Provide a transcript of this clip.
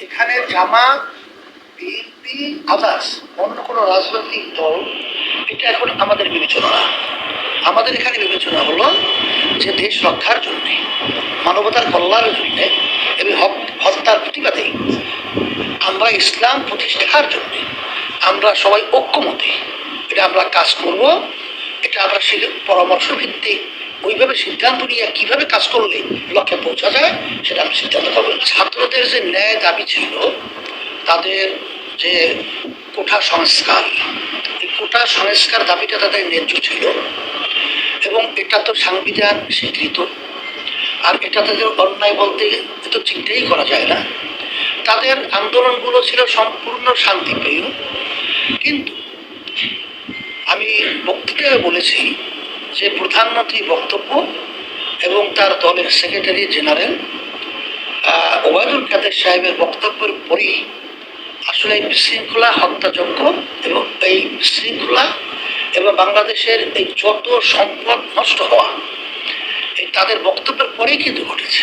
এখানে জামা, BNP, others, অন্য কোনো রাজনৈতিক দল, এটা এখন আমাদের বিবেচনা। আমাদের এখানে বিবেচনা হলো যে দেশ রক্ষার জন্যে, মানবতার কল্যাণের জন্যে এবং হত্যার প্রতিবাদে আমরা ইসলাম প্রতিষ্ঠার জন্যে আমরা সবাই ঐক্যমতে এটা আমরা কাজ করব, এটা আমরা সে পরামর্শ ভিত্তিক ওইভাবে সিদ্ধান্ত নিয়ে কীভাবে কাজ করলে লক্ষ্যে পৌঁছা যায়, সেটা আমি সিদ্ধান্ত পাবো ছাত্রদের যে ন্যায় দাবি ছিল, তাদের যে কোঠা সংস্কার, এই কোঠা সংস্কার দাবিটা তাদের ন্যায্য ছিল এবং এটা তো সাংবিধান স্বীকৃত। আর এটা তাদের অন্যায় বলতে তো চিন্তাই করা যায় না। তাদের আন্দোলনগুলো ছিল সম্পূর্ণ শান্তিপ্রিয়। কিন্তু আমি বক্তৃতায় বলেছি যে প্রধানমন্ত্রী বক্তব্য এবং তার দলের সেক্রেটারি জেনারেল ওবায়দুল কাদের সাহেবের বক্তব্যের পরেই আসলে এই বিশৃঙ্খলা, হত্যাযজ্ঞ এবং এই বিশৃঙ্খলা এবং বাংলাদেশের এই যত সম্পদ নষ্ট হওয়া, এই তাদের বক্তব্যের পরেই কিন্তু ঘটেছে।